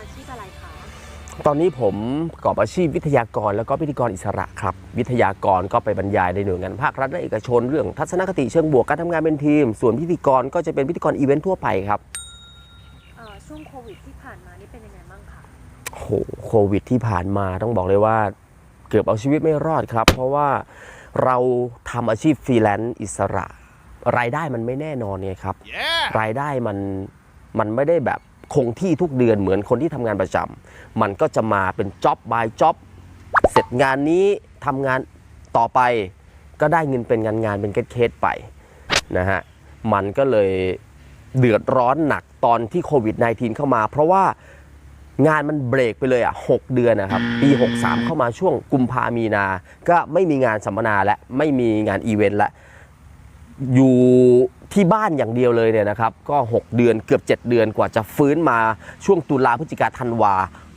อาชีพอะไรคะ ตอนนี้ผมประกอบอาชีพวิทยากรแล้วก็พิธีกรอิสระครับ วิทยากรก็ไปบรรยายในหน่วยงานภาครัฐและเอกชน เรื่องทัศนคติเชิงบวกการทำงานเป็นทีม ส่วนพิธีกรก็จะเป็นพิธีกรอีเวนต์ทั่วไปครับ เอ่อช่วงโควิดที่ผ่านมานี่เป็นยังไงบ้างคะโอ้โหโควิดที่ผ่านมาต้องบอกเลยว่าเกือบเอาชีวิตไม่รอดครับ เพราะว่าเราทำอาชีพฟรีแลนซ์อิสระ รายได้มันไม่แน่นอนไงครับ รายได้มันมันไม่ได้แบบ คงที่ทุกเดือนเหมือนคนที่ทำงานประจำมันก็จะมาเป็นจ็อบบายจ็อบเสร็จงานนี้ทำงานต่อไปก็ได้เงินเป็นงานงานเป็นเคสไปนะฮะมันก็เลยเดือดร้อนหนักตอนที่โควิด -19 เข้ามา เพราะว่างานมันเบรกไปเลยอะ 6 เดือนนะครับ ปี 63 เข้ามาช่วงกุมภามีนา ก็ไม่มีงานสัมมนาและไม่มีงานอีเวนต์ละ อยู่ที่บ้านอย่างเดียวเลยเนี่ยนะครับก็ 6 เดือนเกือบ 7 เดือนกว่าจะฟื้นมาช่วงตุลาพฤศจิกาธันวา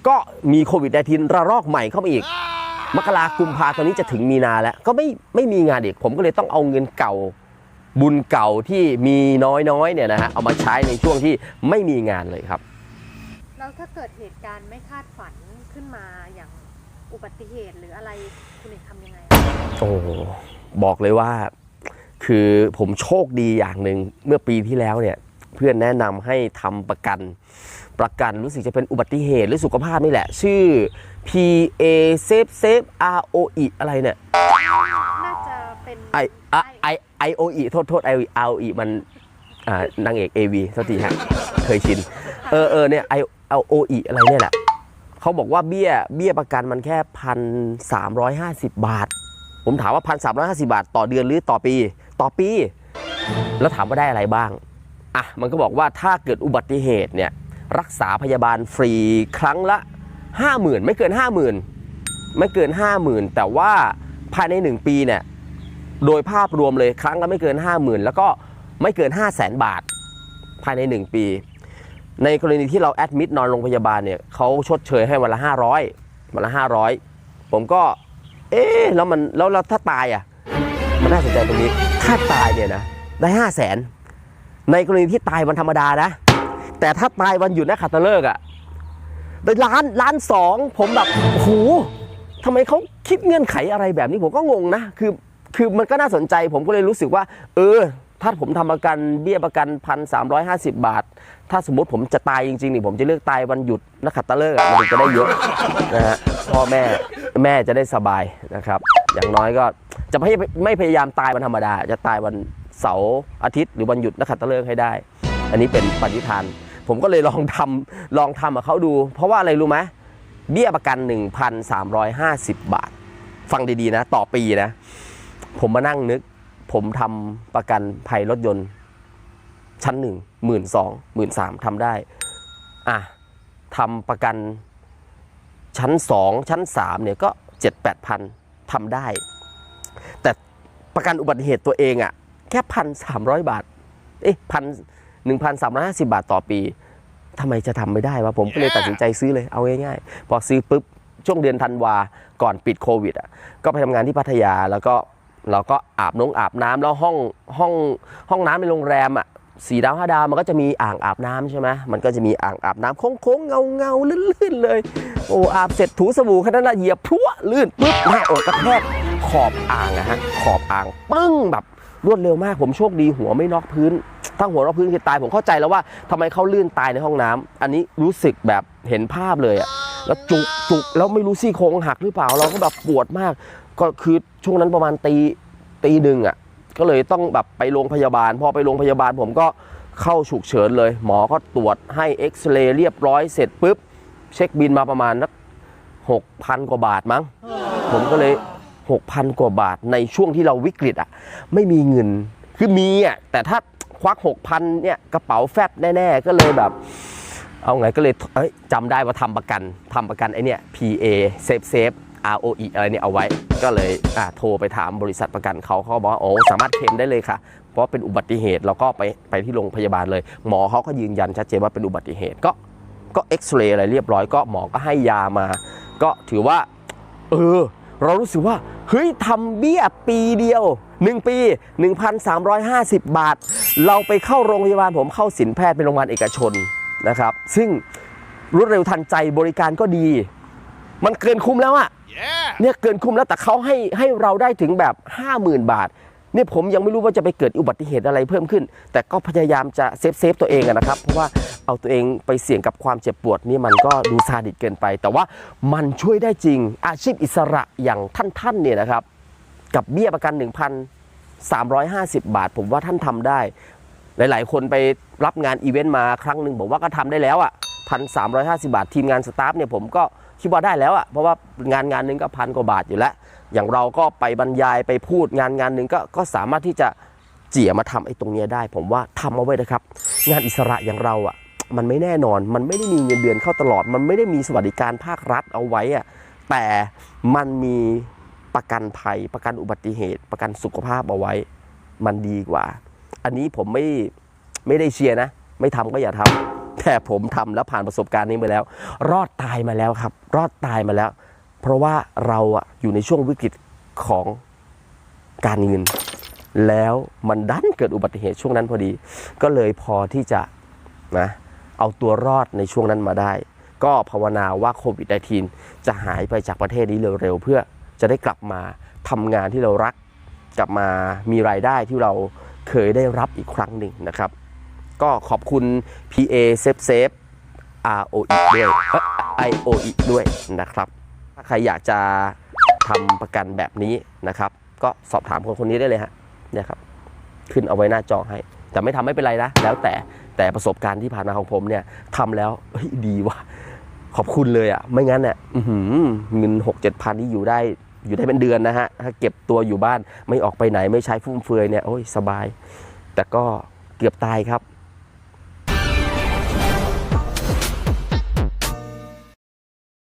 ก็มีโควิด -19 ระลอกใหม่เข้ามาอีก มกรากุมภาตอนนี้จะถึงมีนาแล้ว ก็ไม่ไม่มีงานอีก ผมก็เลยต้องเอาเงินเก่าบุญเก่าที่มีน้อยๆเนี่ยนะฮะเอามาใช้ในช่วงที่ไม่มีงานเลยครับ แล้วถ้าเกิดเหตุการณ์ไม่คาดฝันขึ้นมาอย่างอุบัติเหตุหรืออะไรคุณเอกทำยังไง โอ้บอกเลยว่า คือผมโชคดีอย่างหนึ่งเมื่อปีที่แล้วเนี่ยเพื่อนแนะนำให้ทำประกัน ประกันรู้สึกจะเป็นอุบัติเหตุหรือสุขภาพนี่แหละ ชื่อ P A Save Save R O E อะไรเนี่ย น่าจะเป็น I I I O E โทษโทษ I R O E มันอ่านางเอก A V สักทีฮะ เคยชิน เออเออเนี่ย I L O E อะไรเนี่ยแหละ เขาบอกว่าเบี้ยเบี้ยประกันมันแค่พันสามร้อยห้าสิบบาท ผมถามว่าพันสามร้อยห้าสิบาท ต่อเดือนหรือต่อปี ต่อปี แล้วถามว่าได้อะไรบ้างอะมันก็บอกว่าถ้าเกิดอุบัติเหตุเนี่ยรักษาพยาบาลฟรีครั้งละ 50,000 ไม่เกิน 50,000 ไม่เกิน 50,000 แต่ว่าภายใน 1 ปีเนี่ยโดยภาพรวมเลยครั้งละไม่เกิน 50,000 แล้วก็ไม่เกิน 5 0 0 0 0 0บาท ภายใน 1 ปี ในกรณีที่เราแอดมิดนอนโรงพยาบาลเนี่ยเขาชดเชยให้วันละ 500วันละ 500 ผมก็เอ๊ะแล้วมันแล้วถ้าตายอะ น่าสนใจตรงนี้ ถ้าตายเนี่ยนะ ได้5 0 0 0 0นในกรณีที่ตายวันธรรมดานะ แต่ถ้าตายวันหยุดนะขัตฤกษ์อะได้ล้านล้านสองผมแบบโอ้โหทำไมเขาคิดเงื่อนไขอะไรแบบนี้ผมก็งงนะ คือคือมันก็น่าสนใจผมก็เลยรู้สึกว่า เออ ถ้าผมทำประกันเบี้ยประกันพันสามร้อยห้าสิบบาท ถ้าสมมติผมจะตายจริงๆนี่ผมจะเลือกตายวันหยุดนักขัตฤกษ์มันจะได้เยอะนะฮะพ่อแม่แม่จะได้สบายนะครับ อย่างน้อยก็ จะไม่ไม่พยายามตายวันธรรมดา จะตายวันเสาร์อาทิตย์ หรือวันหยุดนักขัตฤกษ์ให้ได้ อันนี้เป็นปณิธาน ผมก็เลยลองทำลองทำกับเขาดู เพราะว่าอะไรรู้ไหมเบี้ยประกัน 1,350 บาท ฟังดีๆนะ ต่อปีนะ ผมมานั่งนึก ผมทำประกันภัยรถยนต์ ชั้นหนึ่งหมื่นสองหมื่นสามทำได้ อะทำประกันชั้นสองชั้นสามเนี่ยก็เจ็ดแปดพันทำได้ ประกันอุบัติเหตุตัวเองอะ่ะแค่พันสามร้อยบาท เอ๊ะพันหนึ่งพันสามร้อยห้าสิบาทต่อปีทำไมจะทำไม่ได้วะผมก็เลยตัดสินใจซื้อเลยเอาง่ายๆ พอซื้อปุ๊บช่วงเดือนธันวาก่อนปิดโควิดอะก็ไปทำงานที่พัทยาแล้วก็เราก็อาบน้องอาบน้ำแล้วห้องห้องห้องน้ำในโรงแรมอะ สี่ดาวห้าดาวมันก็จะมีอ่างอาบน้ำใช่ไหมมันก็จะมีอ่างอาบน้ำโค้งๆเงาเงาลื่นๆเลย โอ้อาบเสร็จถูสบู่แค่นั้นละเหยียบพลั่วลื่นปุ๊บหน้าอกกระแทกขอบอ่างนะฮะขอบอ่างปึ้งแบบรวดเร็วมากผมโชคดีหัวไม่นอกพื้นถ้าหัวนอกพื้นคือตายผมเข้าใจแล้วว่าทำไมเขาลื่นตายในห้องน้ำอันนี้รู้สึกแบบเห็นภาพเลยอะแล้วจุกจุกแล้วไม่รู้ซี่โครงหักหรือเปล่าเราก็แบบปวดมาก ก็คือช่วงนั้นประมาณตีตีหนึ่งอะ ก็เลยต้องแบบไปโรงพยาบาล พอไปโรงพยาบาลผมก็เข้าฉุกเฉินเลย หมอก็ตรวจให้เอ็กซเรย์เรียบร้อยเสร็จปุ๊บ เช็คบินมาประมาณนักหกพันกว่าบาทมั้ง ผมก็เลยหกพันกว่าบาทในช่วงที่เราวิกฤตอะ ไม่มีเงินคือมีอะแต่ถ้าควักหกพันเนี่ยกระเป๋าแฟบแน่ๆ ก็เลยแบบ เอาไงก็เลยเอ้ยจำได้ว่าทำประกันทำประกันไอเนี่ย PA Safe Safe ROE อะไรเนี่ยเอาไว้ ก็เลยอะโทรไปถามบริษัทประกันเขาเขาบอกว่าโอ้สามารถเคลมได้เลยค่ะ เพราะเป็นอุบัติเหตุเราก็ไปไปที่โรงพยาบาลเลย หมอเขาก็ยืนยันชัดเจนว่าเป็นอุบัติเหตุก็ก็เอ็กซเรย์อะไรเรียบร้อยก็หมอก็ให้ยามา ก็ถือว่า เออ เรารู้สึกว่า เฮ้ยทำเบี้ยปีเดียว 1 ปี 1,350 บาท เราไปเข้าโรงพยาบาลผมเข้าสินแพทย์เป็นโรงพยาบาลเอกชนนะครับ ซึ่งรวดเร็วทันใจบริการก็ดี มันเกินคุ้มแล้วอะ Yeah! เนี่ยเกินคุ้มแล้วแต่เขาให้ให้เราได้ถึงแบบ 50,000 บาทเนี่ยผมยังไม่รู้ว่าจะไปเกิดอุบัติเหตุอะไรเพิ่มขึ้น แต่ก็พยายามจะเซฟเซฟตัวเองอะนะครับ เพราะว่าเอาตัวเองไปเสี่ยงกับความเจ็บปวดนี่มันก็ดูซาดิสเกินไป แต่ว่ามันช่วยได้จริง อาชีพอิสระอย่างท่านๆเนี่ยนะครับ กับเบี้ยประกัน 1,350 บาท ผมว่าท่านทำได้ หลาย ๆ คนไปรับงานอีเวนต์มาครั้งหนึ่งผมว่าก็ทำได้แล้วอะพันสามบาท ทีมงานสตาฟเนี่ยผมก็ คิดว่าได้แล้วอะเพราะว่างานงานหนึ่งก็พันกว่าบาทอยู่แล้ว อย่างเราก็ไปบรรยายไปพูดงานงานหนึ่งก็ก็สามารถที่จะเจี่ยมาทำไอ้ตรงเนี้ยได้ ผมว่าทำเอาไว้นะครับ งานอิสระอย่างเราอะมันไม่แน่นอน มันไม่ได้มีเงินเดือนเข้าตลอด มันไม่ได้มีสวัสดิการภาครัฐเอาไว้อะแต่มันมีประกันภัย ประกันอุบัติเหตุ ประกันสุขภาพเอาไว้ มันดีกว่า อันนี้ผมไม่ไม่ได้เชียร์นะ ไม่ทำก็อย่าทำ แต่ผมทำแล้วผ่านประสบการณ์นี้มาแล้ว รอดตายมาแล้วครับ รอดตายมาแล้ว เพราะว่าเราอะอยู่ในช่วงวิกฤตของการเงิน แล้วมันดันเกิดอุบัติเหตุช่วงนั้นพอดี ก็เลยพอที่จะนะเอาตัวรอดในช่วงนั้นมาได้ ก็ภาวนาว่าโควิด -19 จะหายไปจากประเทศนี้เร็วๆ เพื่อจะได้กลับมาทำงานที่เรารัก กลับมามีรายได้ที่เราเคยได้รับอีกครั้งหนึ่งนะครับ ก็ขอบคุณ PA Safe Safe ROE ด้วย IOE ด้วยนะครับ ถ้าใครอยากจะทำประกันแบบนี้นะครับ ก็สอบถามคนคนนี้ได้เลยฮะเนี่ยครับ ขึ้นเอาไว้หน้าจอให้ แต่ไม่ทำไม่เป็นไรนะ แล้วแต่แต่ประสบการณ์ที่ผ่านมาของผมเนี่ยทำแล้วดีว่ะขอบคุณเลยอะ่ะ ไม่งั้นเนี่ยเงินหกเจ็ดพันที่อยู่ได้อยู่ได้เป็นเดือนนะฮะ ถ้าเก็บตัวอยู่บ้านไม่ออกไปไหนไม่ใช้ฟุ่มเฟือยเนี่ยโอ้ยสบาย แต่ก็เกือบตายครับ